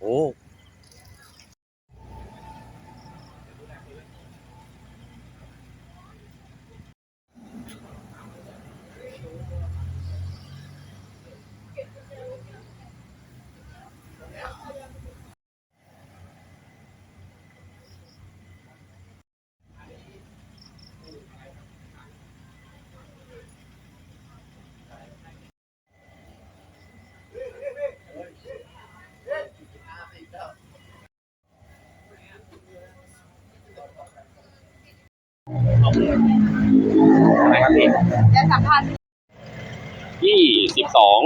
哦。 อะไรครับพี่จะสัมพันธ์ยี่สิบสอง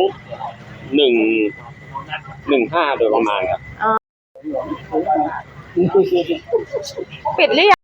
หนึ่งหนึ่งห้าโดยประมาณครับ ปิดหรือยัง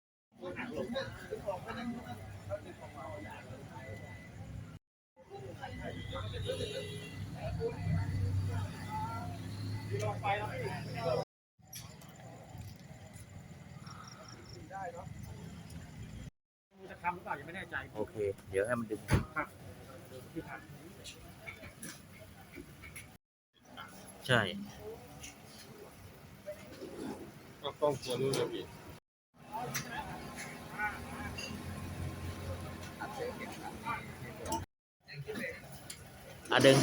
จะทำหรือเปล่ายังไม่แน่ใจโอเค เดี๋ยวให้มันดึงที่ผ่านใช่ก็ต้องควรนู่นเลยพี่อะดึง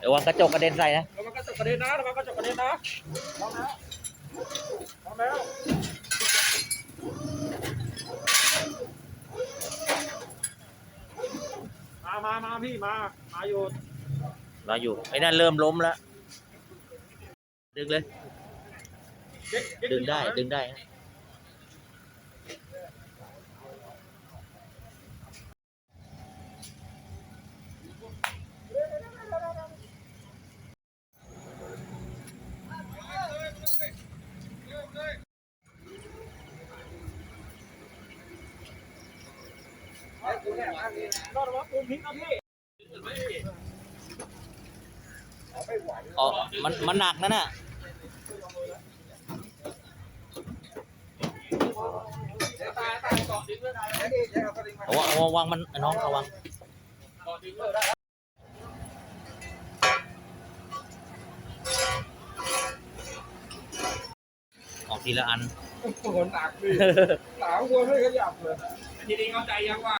เดี๋ยววางกระจกกระเด็นใส่นะระวังกระ จกกระเด็นนะระวังกระจกกระเด็นนะพร้อมแล้วพร้อมแล้วมามามาพี่มา มาอยู่รออยู่ไอ้นั่นเริ่มล้มแล้วดึงเลยเด็กเดึงได้ ดึงได้นะ ก็ระวังปูนพลิกนะพี่ อ๋อ มันมันหนักนั่นน่ะระวังระวังระวังมันน้องระวังออกทีละอันโอ้โหหนักดิหนาวกลัวไม่ขยับเลยทีนี้เข้าใจยังว่า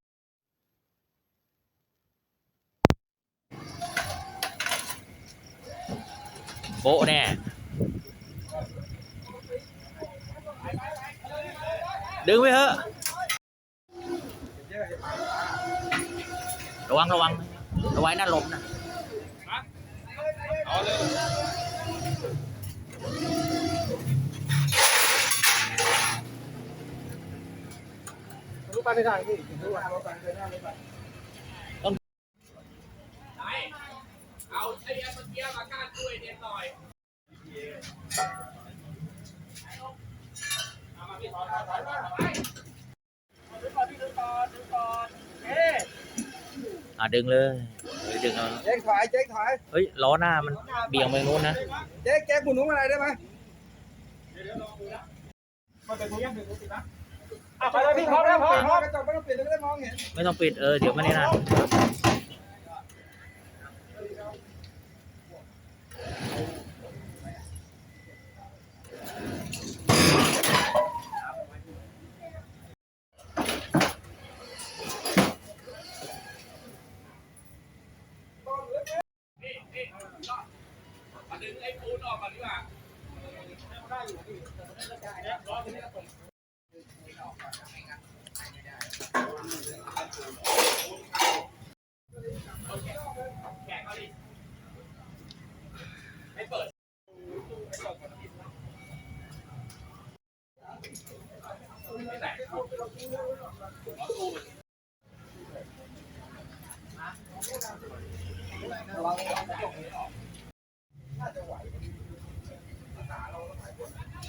โบ๊ะแน่ดึงไปเถอะระวังระวังระวังหน้าลมนะ รู้ไปไม่ได้พี่รู้ว่าเราไปไม่ได้ไม่ได้ เอาไอ้เมื่อกี้มาก้านกล้วยเนี่ยหน่อย อะดึงเลยเฮ้ยดึงเอาเจ๊กถอยเจ๊กถอยเฮ้ยล้อหน้ามันเบี่ยงไปนู้นนะเจ๊กเจ๊กหมุนหนุ่มอะไรได้ไหมมันเป็นตัวยังเป็นตัวติดนะอะไปเลยพี่พร้อมแล้วพร้อมพร้อมกระจกไม่ต้องปิดไม่ได้มองเห็นไม่ต้องปิดเออเดี๋ยวไม่ได้นานดึ งไอ้ปูนออกก่อน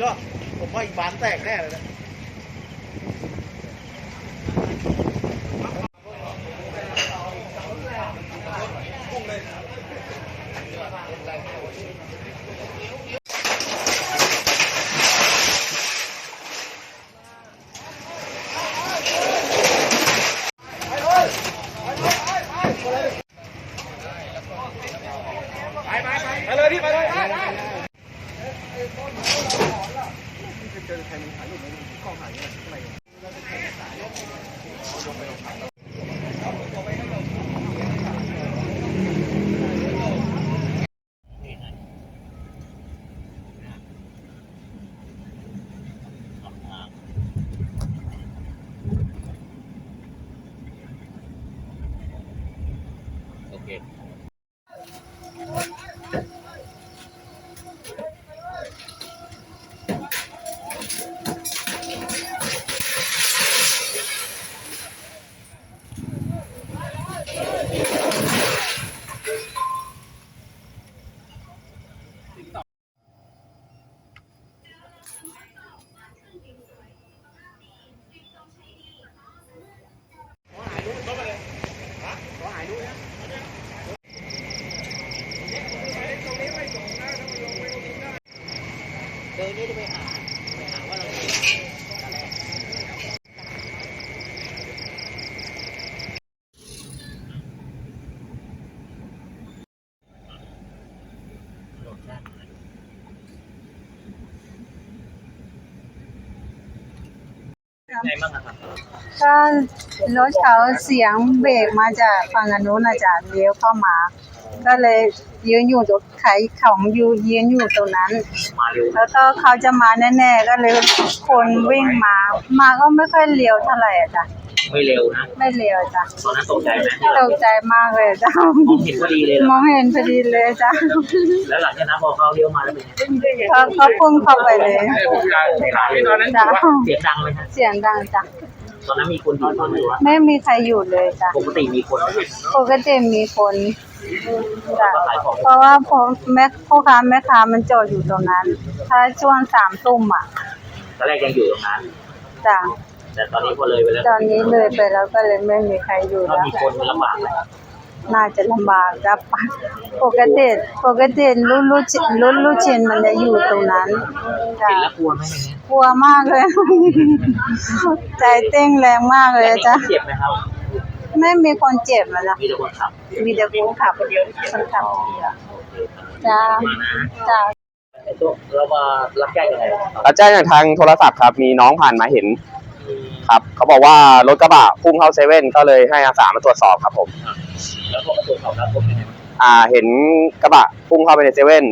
หรอผมว่าอีกบานแตกแน่เลยนะเลยพี่ไปเลยได้ได้ โอเค เดินนี่จะไปหาไปหาว่าเรา ไงบ้างอะครับก็รถเขาเสียงเบรกมาจากฝั่งอนนุนอาจารย์เลี้ยวเข้ามา ก็เลยยืนอยู่ตรงไขของอยู่ยืนอยู่ตรงนั้น มาเร็วแล้วก็เขาจะมาแน่ๆ ก็เลยคนวิ่งมา มาก็ไม่ค่อยเลี้ยวเท่าไหร่อะจ้ะ ไม่เร็วนะไม่เลี้ยวจ้ะตอนนั้นตกใจไหมตกใจมากเลยจ้ะมองเห็นพอดีเลยเหรมอองเห็นพอดีเลยจ้ะแล้วหลังจากนั้นพอเขาเลี้ยวมาแล้วเป็นไงเขาเขาพุ่งเข้าไปเลยผมจะถามพี่ตอนนั้นจ้ะเสียงดังไหมฮะเสียงดังจ้ะตอนนั้นมีคนอยู่ตอนไหนวะไม่มีใครอยู่เลยจ้ะปกติมีคนไหมปกติมีคนจ้ะเพราะว่าผมแม่พ่อค้าแม่ค้ามันจอดอยู่ตรงนั้น ถ้าช่วงสามทุ่มอะตอนแรกยังอยู่ตรงนั้นจ้ะ แต่ตอนนี้พอเลยไปแล้วตอนนี้เลยไปแล้วก็เลยไม่มีใครอยู่ถ้าแล้ว มีคนมันลำบากไหมน่าจะลำบากจ้ะปกติปกติรุ่นรุ่นรุ่นรุ่นชินมันจะอยู่ตรงนั้นจ้ะเห็นแล้วกลัวไหมอย่างเงี้ยกลัวมากเลย ใจเต้นแรงมากเลยจ้ะเจ็บไหมครับ ไม่มีคนเจ็บนะจ๊ะมีแต่คนขับ มีแต่คนขับคนขับจ้ะจ้ะไอ้ตัวเรามารับแจ้งยังไงครับรับแจ้งจากทางโทรศัพท์ครับ มีน้องผ่านมาเห็น ครับเขาบอกว่ารถกระบะพุ่งเข้าเซเว่นก็เลยให้อาสามาตรวจสอบครับผม แล้วพอมาตรวจสอบแล้วพบยังไงบ้างอ่าเห็นกระบะพุ่งเข้าไปในเซเว่น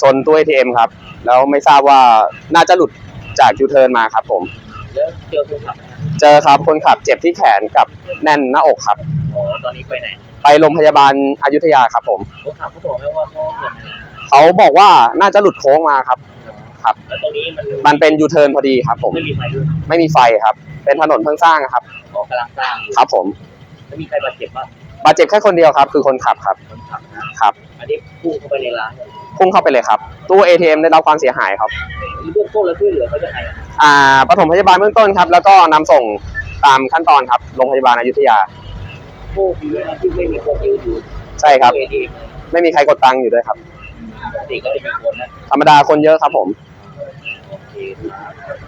ชนตู้ ATM ครับ แล้วไม่ทราบว่าน่าจะหลุดจากยูเทิร์นมาครับผม แล้วเจอคนขับไหมครับเจอครับคนขับเจ็บที่แขนกับแน่นหน้าอกครับ อ๋อตอนนี้ไปไหนไปโรงพยาบาลอยุธยาครับผมเขาถามเขาบอกไหมว่าเขายังไงเขาบอกว่าน่าจะหลุดโค้งมาครับ ครับ แล้วตรงนี้มันมันเป็นยูเทิร์นพอดีครับผมไม่มีไฟด้วยไม่มีไฟครับ เป็นถนนเพิ่งสร้างครับ ออกกำลังสร้างอยู่ครับผมแล้วมีใครบาดเจ็บบ้างบาดเจ็บแค่คนเดียวครับ คือคนขับครับคนขับนะครับ อันนี้พุ่งเข้าไปในร้านเลยพุ่งเข้าไปเลยครับตู้ ATM ได้รับความเสียหายครับ เบื้องต้นแล้วช่วยเหลือเขาจะไงอะอ่าปฐมพยาบาลเบื้องต้นครับ แล้วก็นำส่งตามขั้นตอนครับโรงพยาบาลอยุธยาโชคดีนะที่ไม่มีคนยืนอยู่ใช่ครับเอทีไม่มีใครกดตังค์อยู่ด้วยครับปกติก็จะมีคนนะธรรมดาคนเยอะครับผม โอเค